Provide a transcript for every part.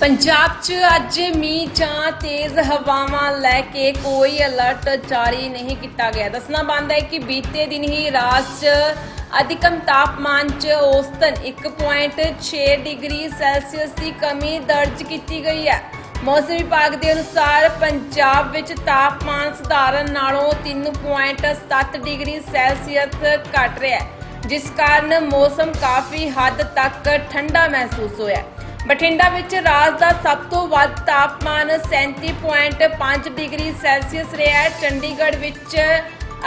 ਪੰਜਾਬ 'ਚ ਅੱਜ ਮੀਂਹ ਜਾਂ ਤੇਜ਼ ਹਵਾਵਾਂ ਲੈ ਕੇ ਕੋਈ ਅਲਰਟ ਜਾਰੀ ਨਹੀਂ ਕੀਤਾ ਗਿਆ ਦੱਸਣਾ ਬੰਦ ਹੈ ਕਿ ਬੀਤੇ ਦਿਨ ਹੀ ਰਾਜ 'ਚ ਅਧਿਕਤਮ ਤਾਪਮਾਨ 'ਚ ਔਸਤਨ 1.6 ਡਿਗਰੀ ਸੈਲਸੀਅਸ ਦੀ ਕਮੀ ਦਰਜ ਕੀਤੀ ਗਈ ਹੈ ਮੌਸਮ ਵਿਭਾਗ ਦੇ ਅਨੁਸਾਰ ਪੰਜਾਬ ਵਿੱਚ ਤਾਪਮਾਨ ਸਧਾਰਨ ਨਾਲੋਂ 3.7 ਡਿਗਰੀ ਸੈਲਸੀਅਸ ਘਟ ਰਿਹਾ ਹੈ, ਜਿਸ ਕਾਰਨ ਮੌਸਮ ਕਾਫੀ ਹੱਦ ਤੱਕ ਠੰਡਾ ਮਹਿਸੂਸ ਹੋਇਆ ਹੈ। ਬਠਿੰਡਾ ਵਿੱਚ ਰਾਜ ਦਾ ਸਭ ਤੋਂ ਵੱਧ ਤਾਪਮਾਨ 37.5 ਡਿਗਰੀ ਸੈਲਸੀਅਸ ਰਿਹਾ ਹੈ। ਚੰਡੀਗੜ੍ਹ ਵਿੱਚ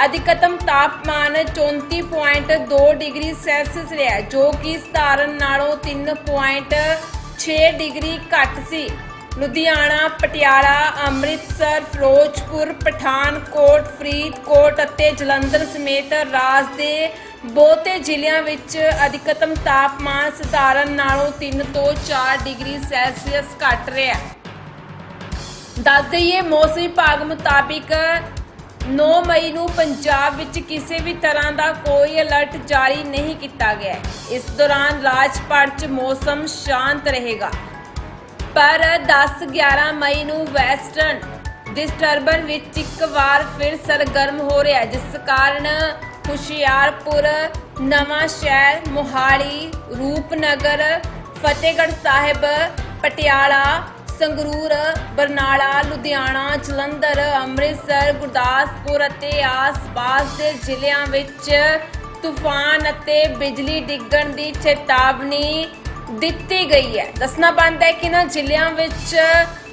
ਅਧਿਕਤਮ ਤਾਪਮਾਨ 34.2 ਡਿਗਰੀ ਸੈਲਸੀਅਸ ਰਿਹਾ ਜੋ ਕਿ ਸਧਾਰਨ ਨਾਲੋਂ 3.6 ਡਿਗਰੀ ਘੱਟ ਸੀ। ਲੁਧਿਆਣਾ, ਪਟਿਆਲਾ, ਅੰਮ੍ਰਿਤਸਰ, ਫਿਰੋਜ਼ਪੁਰ, ਪਠਾਨਕੋਟ, ਫਰੀਦਕੋਟ ਅਤੇ ਜਲੰਧਰ ਸਮੇਤ ਰਾਜ ਦੇ ਬਹੁਤੇ ਜ਼ਿਲ੍ਹਿਆਂ ਵਿੱਚ ਅਧਿਕਤਮ ਤਾਪਮਾਨ ਸਧਾਰਨ ਨਾਲੋਂ 3 ਤੋਂ 4 ਡਿਗਰੀ ਸੈਲਸੀਅਸ ਘੱਟ ਰਿਹਾ ਹੈ। ਦੱਸ ਦਈਏ, ਮੌਸਮ ਵਿਭਾਗ ਮੁਤਾਬਿਕ 9 ਮਈ ਨੂੰ ਪੰਜਾਬ ਵਿੱਚ ਕਿਸੇ ਵੀ ਤਰ੍ਹਾਂ ਦਾ ਕੋਈ ਅਲਰਟ ਜਾਰੀ ਨਹੀਂ ਕੀਤਾ ਗਿਆ ਹੈ। ਇਸ ਦੌਰਾਨ ਰਾਜ ਭਰ 'ਚ ਮੌਸਮ ਸ਼ਾਂਤ ਰਹੇਗਾ। ਪਰ 10-11 ਮਈ ਨੂੰ ਵੈਸਟਰਨ ਡਿਸਟਰਬਨ ਵਿੱਚ ਇੱਕ ਵਾਰ ਫਿਰ ਸਰਗਰਮ ਹੋ ਰਿਹਾ, ਜਿਸ ਕਾਰਨ ਹੁਸ਼ਿਆਰਪੁਰ ਨਵਾਂ ਸ਼ਹਿਰ ਮੋਹਾਲੀ, ਰੂਪਨਗਰ, ਫਤਿਹਗੜ੍ਹ ਸਾਹਿਬ, ਪਟਿਆਲਾ, ਸੰਗਰੂਰ, ਬਰਨਾਲਾ, ਲੁਧਿਆਣਾ, ਜਲੰਧਰ, ਅੰਮ੍ਰਿਤਸਰ, ਗੁਰਦਾਸਪੁਰ ਅਤੇ ਆਸ-ਪਾਸ ਦੇ ਜ਼ਿਲ੍ਹਿਆਂ ਵਿੱਚ ਤੂਫਾਨ ਅਤੇ ਬਿਜਲੀ ਡਿੱਗਣ ਦੀ ਚੇਤਾਵਨੀ ਦਿੱਤੀ ਗਈ ਹੈ। ਦੱਸਣਾ ਬੰਦ ਹੈ ਕਿ ਇਹਨਾਂ ਜ਼ਿਲ੍ਹਿਆਂ ਵਿੱਚ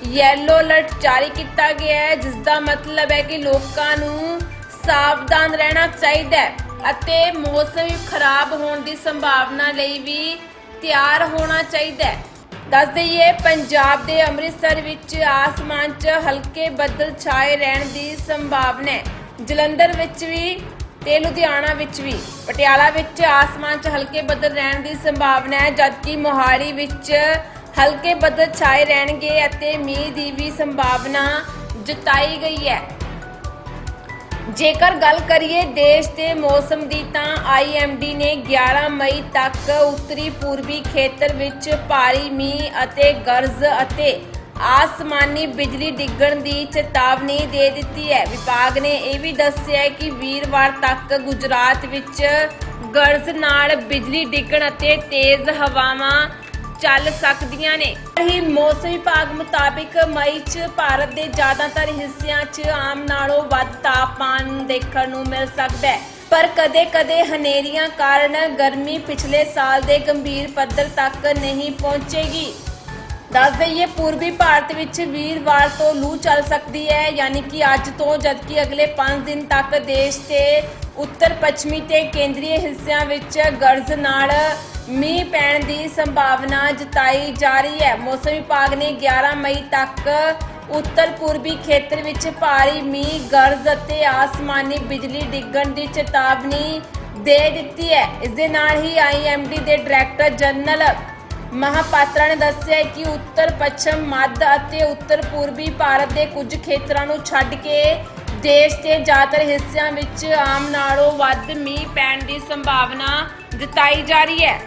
ਯੈਲੋ ਅਲਰਟ ਜਾਰੀ ਕੀਤਾ ਗਿਆ ਹੈ ਜਿਸ ਦਾ ਮਤਲਬ ਹੈ ਕਿ ਲੋਕਾਂ ਨੂੰ ਸਾਵਧਾਨ ਰਹਿਣਾ ਚਾਹੀਦਾ ਹੈ ਅਤੇ ਮੌਸਮ ਖਰਾਬ ਹੋਣ ਦੀ ਸੰਭਾਵਨਾ ਲਈ ਵੀ ਤਿਆਰ ਹੋਣਾ ਚਾਹੀਦਾ ਹੈ। ਦੱਸ ਦਈਏ, ਪੰਜਾਬ ਦੇ ਅੰਮ੍ਰਿਤਸਰ ਵਿੱਚ ਆਸਮਾਨ 'ਚ ਹਲਕੇ ਬੱਦਲ ਛਾਏ ਰਹਿਣ ਦੀ ਸੰਭਾਵਨਾ ਹੈ। ਜਲੰਧਰ ਵਿੱਚ ਵੀ ਤੇ ਲੁਧਿਆਣਾ ਵਿੱਚ ਵੀ। ਪਟਿਆਲਾ ਵਿੱਚ ਆਸਮਾਨ 'ਚ ਹਲਕੇ ਬੱਦਲ ਰਹਿਣ ਦੀ ਸੰਭਾਵਨਾ ਹੈ, ਜਦਕਿ ਮੋਹਾਲੀ ਵਿੱਚ ਹਲਕੇ ਬੱਦਲ ਛਾਏ ਰਹਿਣਗੇ ਅਤੇ ਮੀਂਹ ਦੀ ਵੀ ਸੰਭਾਵਨਾ ਜਤਾਈ ਗਈ ਹੈ। ਜੇਕਰ ਗੱਲ ਕਰੀਏ ਦੇਸ਼ ਦੇ ਮੌਸਮ ਦੀ ਤਾਂ ਆਈਐਮਡੀ ਨੇ 11 ਮਈ ਤੱਕ ਉੱਤਰੀ ਪੂਰਬੀ ਖੇਤਰ ਵਿੱਚ ਭਾਰੀ ਮੀਂਹ ਅਤੇ ਗਰਜ ਅਤੇ ਆਸਮਾਨੀ ਬਿਜਲੀ ਡਿੱਗਣ ਦੀ ਚੇਤਾਵਨੀ ਦੇ ਦਿੱਤੀ ਹੈ। ਵਿਭਾਗ ਨੇ ਇਹ ਵੀ ਦੱਸਿਆ ਹੈ ਕਿ ਵੀਰਵਾਰ ਤੱਕ ਗੁਜਰਾਤ ਵਿੱਚ ਗਰਜ ਨਾਲ ਬਿਜਲੀ ਡਿੱਗਣ ਅਤੇ ਤੇਜ਼ ਹਵਾਵਾਂ ਚੱਲ ਸਕਦੀਆਂ ਨੇ। ਹੀ ਮੌਸਮ ਵਿਭਾਗ ਮੁਤਾਬਿਕ ਮਈ 'ਚ ਭਾਰਤ ਦੇ ਜ਼ਿਆਦਾਤਰ ਹਿੱਸਿਆਂ 'ਚ ਆਮ ਨਾਲੋਂ ਵੱਧ ਤਾਪਮਾਨ ਦੇਖਣ ਨੂੰ ਮਿਲ ਸਕਦਾ ਹੈ। ਪਰ ਕਦੇ-ਕਦੇ ਹਨੇਰੀਆਂ ਕਾਰਨ ਗਰਮੀ ਪਿਛਲੇ ਸਾਲ ਦੇ ਗੰਭੀਰ ਪੱਧਰ ਤੱਕ ਨਹੀਂ ਪਹੁੰਚੇਗੀ। ਦੱਸ ਦਈਏ, ਪੂਰਬੀ ਭਾਰਤ ਵਿੱਚ ਵੀਰਵਾਰ ਤੋਂ ਲੂ ਚੱਲ ਸਕਦੀ ਹੈ, ਯਾਨੀ ਕਿ ਅੱਜ ਤੋਂ ਜਦਕਿ ਅਗਲੇ 5 ਦਿਨ ਤੱਕ ਦੇਸ਼ ਦੇ ਉੱਤਰ ਪੱਛਮੀ ਤੇ ਕੇਂਦਰੀ ਹਿੱਸਿਆਂ ਵਿੱਚ ਗਰਜ ਨਾਲ ਮੀਂਹ ਪੈਣ ਦੀ ਸੰਭਾਵਨਾ ਜਤਾਈ ਜਾ ਰਹੀ ਹੈ। ਮੌਸਮ ਵਿਭਾਗ ਨੇ 11 ਮਈ ਤੱਕ ਉੱਤਰ ਪੂਰਬੀ ਖੇਤਰ ਵਿੱਚ ਭਾਰੀ ਮੀਂਹ, ਗਰਜ ਅਤੇ ਆਸਮਾਨੀ ਬਿਜਲੀ ਡਿੱਗਣ ਦੀ ਚੇਤਾਵਨੀ ਦੇ ਦਿੱਤੀ ਹੈ। ਇਸ ਦੇ ਨਾਲ ਹੀ ਆਈਐਮਡੀ ਦੇ ਡਾਇਰੈਕਟਰ ਜਨਰਲ ਮਹਾਪਾਤਰਾ ਨੇ ਦੱਸਿਆ ਕਿ ਉੱਤਰ, ਪੱਛਮ, ਮੱਧ ਅਤੇ ਉੱਤਰ ਪੂਰਬੀ ਭਾਰਤ ਦੇ ਕੁਝ ਖੇਤਰਾਂ ਨੂੰ ਛੱਡ ਕੇ ਦੇਸ਼ ਦੇ ਜ਼ਿਆਦਾਤਰ ਹਿੱਸਿਆਂ ਵਿੱਚ ਆਮ ਨਾਲੋਂ ਵੱਧ ਮੀਂਹ ਪੈਣ ਦੀ ਸੰਭਾਵਨਾ ਜਤਾਈ ਜਾ ਰਹੀ ਹੈ।